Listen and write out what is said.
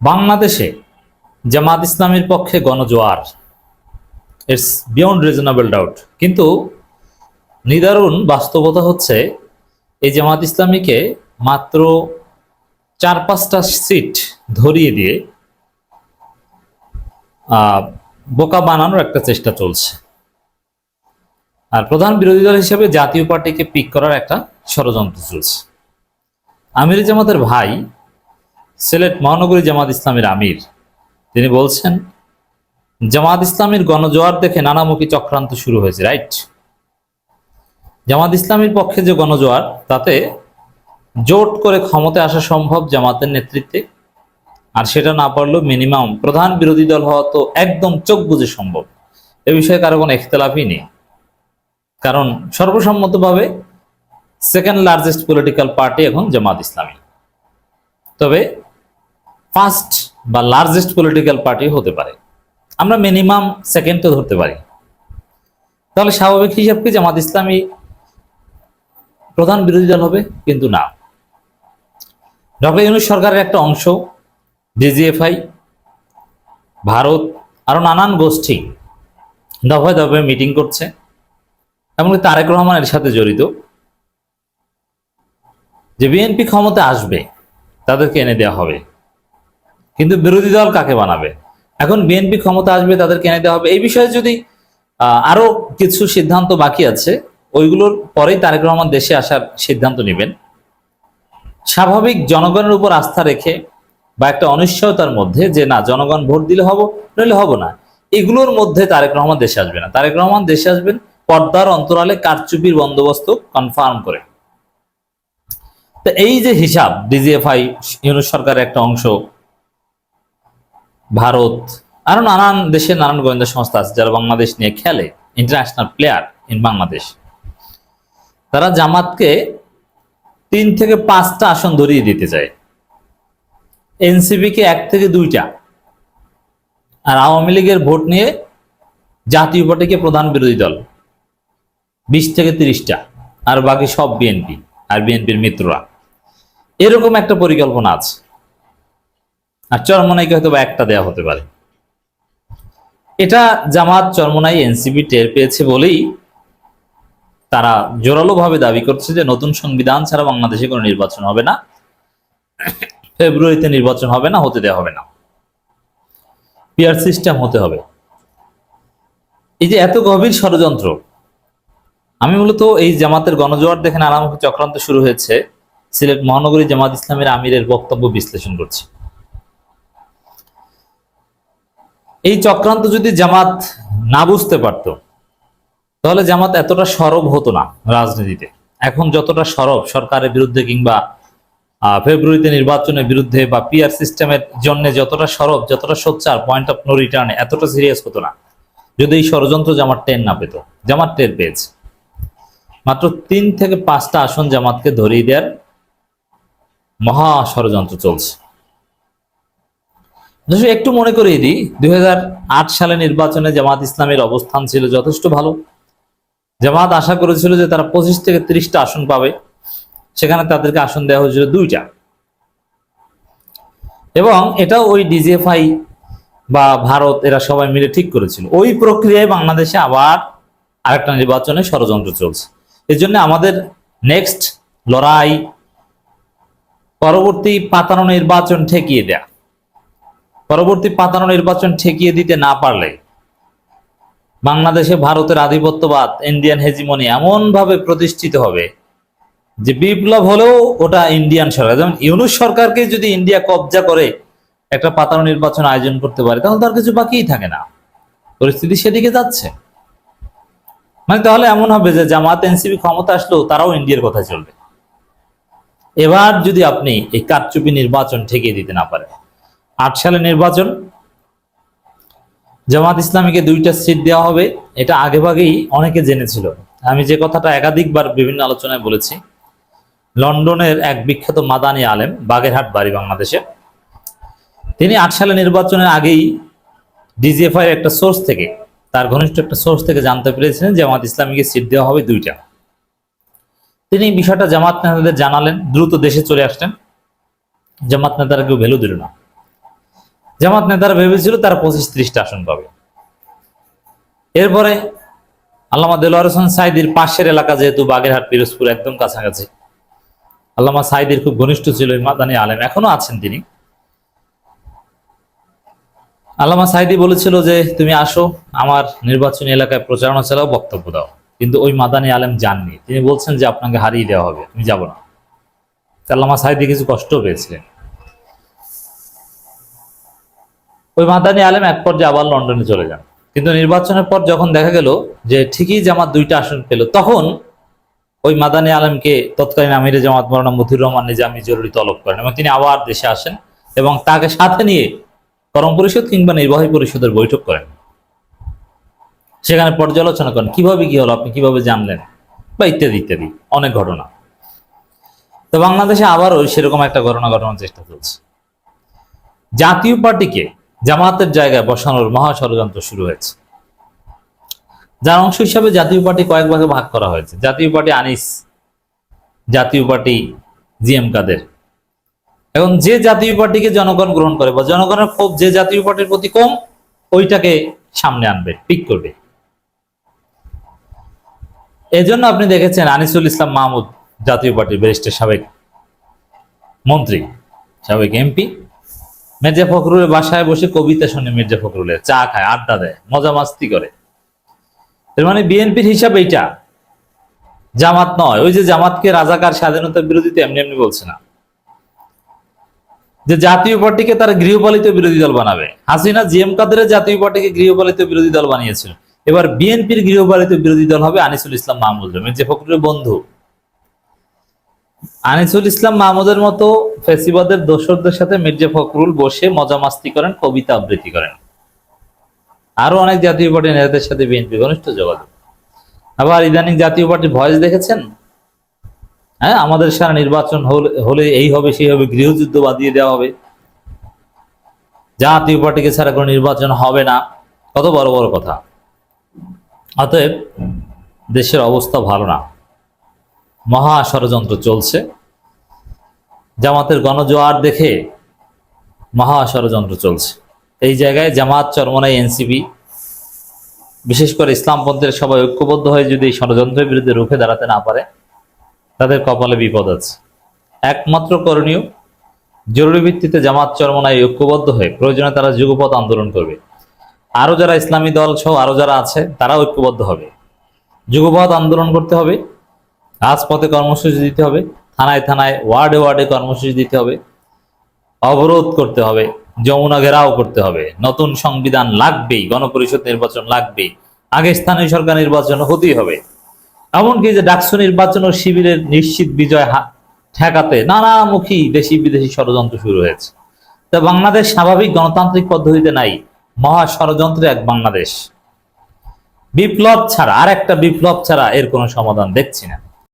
বাংলাদেশে জামাত ইসলামের পক্ষে গণজোয়ার। ইটস বিয়ন্ড রিজনেবল ডাউট কিন্তু নিদারুণ বাস্তবতা হচ্ছে, এই জামাত ইসলামীকে মাত্র চার পাঁচটা সিট ধরিয়ে দিয়ে বোকা বানানোর একটা চেষ্টা চলছে। আর প্রধান বিরোধী দল হিসেবে জাতীয় পার্টিকে পিক করার একটা ষড়যন্ত্র চলছে। আমির জামাতের ভাই সিলেট মহানগরী জামাত ইসলামের আমির। তিনি বলছেন, জামাত ইসলামের গণজোয়ার দেখে নানামুখী চক্রান্ত শুরু হয়েছে, রাইট? জামাত ইসলামের পক্ষে যে গণজোয়ার, তাতে জোট করে ক্ষমতায় আসা সম্ভব জামাতের নেতৃত্বে, আর সেটা না পারলেও মিনিমাম প্রধান বিরোধী দল হওয়া তো একদম চোখ বুঝে সম্ভব। এ বিষয়ে কারও কোনো ইখতলাফই নেই। কারণ সর্বসম্মতভাবে সেকেন্ড লার্জেস্ট পলিটিক্যাল পার্টি এখন জামাত ইসলামী। তবে ফার্স্ট বা লার্জেস্ট পলিটিক্যাল পার্টি হতে পারে। আমরা মিনিমাম সেকেন্ড তো ধরতে পারি। তাহলে স্বাভাবিক হিসাব কি জামাত ইসলামী প্রধান বিরোধী দল হবে? কিন্তু না। ডক্টর ইউনুস সরকারের একটা অংশ ডিজিএফআই ভারত, আরও নানান গোষ্ঠী দফায় দফায় মিটিং করছে এমনকি তারেক রহমান এর সাথে জড়িত। যে বিএনপি ক্ষমতা আসবে, তাদেরকে এনে দেওয়া হবে। কিন্তু বিরোধী দল কাকে বানাবে? এখন বিএনপি ক্ষমতা আসবে তাদের কেনে দেওয়া হবে। এই বিষয়ে যদি আরও কিছু সিদ্ধান্ত বাকি আছে, ওইগুলোর পরেই তারেক রহমান দেশে আসার সিদ্ধান্ত নেবেন। স্বাভাবিক জনগণের উপর আস্থা রেখে বা একটা অনিশ্চয়তার মধ্যে যে, না, জনগণ ভোট দিলে হব, নইলে হব না। এগুলোর মধ্যে তারেক রহমান দেশে আসবে না। তারেক রহমান দেশে আসবেন, পর্দার অন্তরালে কারচুপির বন্দোবস্ত কনফার্ম করে। তো এই যে হিসাব ডিজিএফআই ইউনুস সরকারের একটা অংশ ভারত, আরও নানান দেশের নানান গোয়েন্দা সংস্থা আছে যারা বাংলাদেশ নিয়ে খেলে ইন্টারন্যাশনাল প্লেয়ার ইন বাংলাদেশ তারা জামাতকে তিন থেকে পাঁচটা আসন ধরিয়ে দিতে চায়। এনসিপি কে এক থেকে দুইটা। আর আওয়ামী লীগের ভোট নিয়ে জাতীয় পার্টিকে প্রধান বিরোধী দল। বিশ থেকে তিরিশটা। আর বাকি সব বিএনপি, আর বিএনপির মিত্ররা। এরকম একটা পরিকল্পনা আছে। আর চরমনাইকে হয়তো বা একটা দেয়া হতে পারে। এটা জামাত চরমনাই এনসিপি টের পেয়েছে বলেই তারা জোরালোভাবে দাবি করছে যে নতুন সংবিধান ছাড়া বাংলাদেশে কোনো নির্বাচন হবে না। ফেব্রুয়ারিতে নির্বাচন হবে না, হতে দেওয়া হবে না। পিয়ার সিস্টেম হতে হবে। এই যে এত গভীর ষড়যন্ত্র, আমি মূলত এই জামাতের গণজোয়ার দেখে নানামুখী চক্রান্ত শুরু হয়েছে। সিলেট মহানগরী জামাত ইসলামের আমিরের বক্তব্য বিশ্লেষণ করছি। এই চক্রান্ত যদি জামাত না বুঝতে পারতো, তাহলে জামাত এতটা সরব হতো না রাজনীতিতে। এখন যতটা সরব সরকারের বিরুদ্ধে কিংবা ফেব্রুয়ারিতে নির্বাচনের বিরুদ্ধে বা পিআর সিস্টেমের জন্য যতটা সরব, যতটা সোচ্চার পয়েন্ট অফ নো রিটার্নে এতটা সিরিয়াস হতো না। যদি এই ষড়যন্ত্র জামাত টের না পেত, জামাত টের পেয়েছে। মাত্র তিন থেকে পাঁচটা আসন জামাতকে ধরিয়ে দেওয়ার মহা ষড়যন্ত্র চলছে। দর্শক, একটু মনে করিয়ে দিই দুই সালে নির্বাচনে জামাত ইসলামের অবস্থান ছিল যথেষ্ট ভালো। জামাত আশা করেছিল যে তারা পঁচিশ থেকে ত্রিশটা আসন পাবে। সেখানে তাদেরকে আসন দেওয়া হয়েছিল দুইটা। এবং এটা ওই ডিজিএফআই বা ভারত এরা সবাই মিলে ঠিক করেছিল। ওই প্রক্রিয়ায় বাংলাদেশে আবার আরেকটা নির্বাচনে ষড়যন্ত্র চলছে। এই জন্য আমাদের নেক্সট লড়াই পরবর্তী পাতানো নির্বাচন ঠেকিয়ে দেয়া। পরবর্তী পাতানো নির্বাচন ঠেকিয়ে দিতে না পারলে বাংলাদেশে ভারতের আধিপত্যবাদ ইন্ডিয়ান হেজিমনি এমন ভাবে প্রতিষ্ঠিত হবে যে বিপ্লব হলেও ওটা ইন্ডিয়ান সরকার। যেমন ইউনুস সরকারকে যদি ইন্ডিয়া কবজা করে একটা পাতানো নির্বাচন আয়োজন করতে পারে তখন তার কিছু বাকিই থাকে না। পরিস্থিতি সেদিকে যাচ্ছে। মানে তাহলে এমন হবে যে জামাত এনসিপি ক্ষমতা আসলেও তারাও ইন্ডিয়ার কথা চলবে। এবার যদি আপনি এই কারচুপি নির্বাচন ঠেকিয়ে দিতে না পারেন আট সালে নির্বাচন। জামাত ইসলামীকে দুইটা সিট দেওয়া হবে, এটা আগেভাগেই অনেকে জেনেছিল। আমি যে কথাটা একাধিকবার বিভিন্ন আলোচনায় বলেছি, লন্ডনের এক বিখ্যাত মাদানি আলেম, বাগেরহাট, বাড়ি বাংলাদেশে। তিনি আট সালে নির্বাচনের আগেই ডিজিএফআই একটা সোর্স থেকে, তার ঘনিষ্ঠ একটা সোর্স থেকে জানতে পেরেছিলেন জামাত ইসলামীকে সিট দেওয়া হবে দুইটা। তিনি বিষয়টা জামাত নেতাদের জানালেন, দ্রুত দেশে চলে আসলেন। জামাত নেতারা কেউ ভ্যালু দিল না। জামাত নেতারা ভেবেছিল তারা পঁচিশ ত্রিশটা আসন পাবে। এরপরে আল্লামা দেলোয়ার হোসেন সাইদির পাশের এলাকা যেহেতু বাগেরহাট, পিরোজপুর একদম কাছাকাছি। আল্লামা সাইদির খুব ঘনিষ্ঠ ছিল মাদানী আলেম, এখনও আছেন তিনি। আল্লামা সাইদি বলেছিল যে, তুমি আসো, আমার নির্বাচনী এলাকায় প্রচারণা চালাও, বক্তব্য দাও। কিন্তু ওই মাদানী আলেম যাননি। তিনি বলছেন যে, আপনাকে হারিয়ে দেওয়া হবে তুমি যাব না। আল্লামা সাইদি কিছু কষ্ট পেয়েছিলেন। ওই মাদানী আলেম এক পর্যায়ে আবার লন্ডনে চলে যান। কিন্তু নির্বাচনের পর যখন দেখা গেল যে ঠিকই জামাত দুইটা আসন পেল, তখন ওই মাদানী আলেমকে তৎকালীন আমিরে জামাত মৌলানা মতিউর রহমান নিজামী জরুরি তলব করেন এবং তিনি আবার দেশে আসেন এবং তাকে সাথে নিয়ে করম পরিষদ কিংবা নির্বাহী পরিষদের বৈঠক করেন। সেখানে পর্যালোচনা করেন, কীভাবে কি হলো, আপনি কীভাবে জানলেন? বা ইত্যাদি ইত্যাদি, অনেক ঘটনা। তো বাংলাদেশে আবারও সেরকম একটা ঘটনা ঘটানোর চেষ্টা চলছে। জাতীয় পার্টিকে জামাতের জায়গায় বসানোর মহা ষড়যন্ত্র শুরু হয়েছে। যার অংশ হিসাবে জাতীয় পার্টি কয়েক ভাগে ভাগ করা হয়েছে। জাতীয় পার্টি আনিস, জাতীয় পার্টি জি এম কাদের। এখন যে জাতীয় পার্টিকে জনগণ গ্রহণ করে বা জনগণের ক্ষোভ যে জাতীয় পার্টির প্রতি কম, ওইটাকে সামনে আনবে, পিক করবে। এজন্য আপনি দেখেছেন আনিসুল ইসলাম মাহমুদ জাতীয় পার্টির ব্যারিস্টার সাবেক মন্ত্রী, সাবেক এমপি। মির্জা ফখরুলের বাসায় বসে কবিতা শুনে মির্জা ফখরুলের চা খায়, আড্ডা দেয়, মজা মাস্তি করে। এর মানে বিএনপির হিসাব এইটা। জামাত নয়, ওই যে জামাতকে রাজাকার স্বাধীনতার বিরোধীতে এমনি এমনি বলছে না। যে জাতীয় পার্টিকে তারা গৃহপালিত বিরোধী দল বানাবে। হাসিনা জিএম কাদের জাতীয় পার্টিকে গৃহপালিত বিরোধী দল বানিয়েছিল। এবার বিএনপির গৃহপালিত বিরোধী দল হবে আনিসুল ইসলাম মাহমুদ, মির্জা ফখরুলের বন্ধু। আনিসুল ইসলাম মাহমুদের মতো ফেসিবাদের দোসরদের সাথে মির্জা ফখরুল বসে মজা মাস্তি করেন, কবিতা আবৃত্তি করেন। আরও অনেক জাতীয় পার্টির নেতাদের সাথে বিএনপি ঘনিষ্ঠ যোগাযোগ। আবার ইদানিং জাতীয় পার্টির ভয়েস দেখেছেন? হ্যাঁ আমাদের সারা নির্বাচন হলে এই হবে, সেই হবে, গৃহযুদ্ধ বাদিয়ে দেওয়া হবে। জাতীয় পার্টিকে ছাড়া কোনো নির্বাচন হবে না। কত বড় বড় কথা। অতএব দেশের অবস্থা ভালো না। মহা ষড়যন্ত্র চলছে। জামাতের গণজোয়ার দেখে মহা ষড়যন্ত্র চলছে। এই জায়গায় জামাত, চরমনাই, এনসিপি, বিশেষ করে ইসলামপন্থের সবাই ঐক্যবদ্ধ হয়ে যদি ষড়যন্ত্রের বিরুদ্ধে রুখে দাঁড়াতে না পারে, তাদের কপালে বিপদ আছে। একমাত্র করণীয়, জরুরি ভিত্তিতে জামাত চরমনায় ঐক্যবদ্ধ হয়ে প্রয়োজনে তারা যুগপথ আন্দোলন করবে। আরও যারা ইসলামী দল সহ আরও যারা আছে, তারা ঐক্যবদ্ধ হবে। যুগপথ আন্দোলন করতে হবে। রাজপথে কর্মসূচি দিতে হবে, থানায় থানায়, ওয়ার্ডে ওয়ার্ডে কর্মসূচি দিতে হবে, অবরোধ করতে হবে, যমুনা ঘেরাও করতে হবে, নতুন সংবিধান লাগবেই, গণপরিষদ নির্বাচন লাগবেই, আগে স্থানীয় সরকার নির্বাচন হতেই হবে। এমনকি যে ডাকসু নির্বাচন ও শিবিরের নিশ্চিত বিজয় ঠেকাতে নানামুখী দেশি বিদেশি ষড়যন্ত্র শুরু হয়েছে। তা বাংলাদেশ স্বাভাবিক গণতান্ত্রিক পদ্ধতিতে নাই, মহা ষড়যন্ত্রে এক বাংলাদেশ। বিপ্লব ছাড়া আর একটা বিপ্লব ছাড়া এর কোনো সমাধান দেখছি না।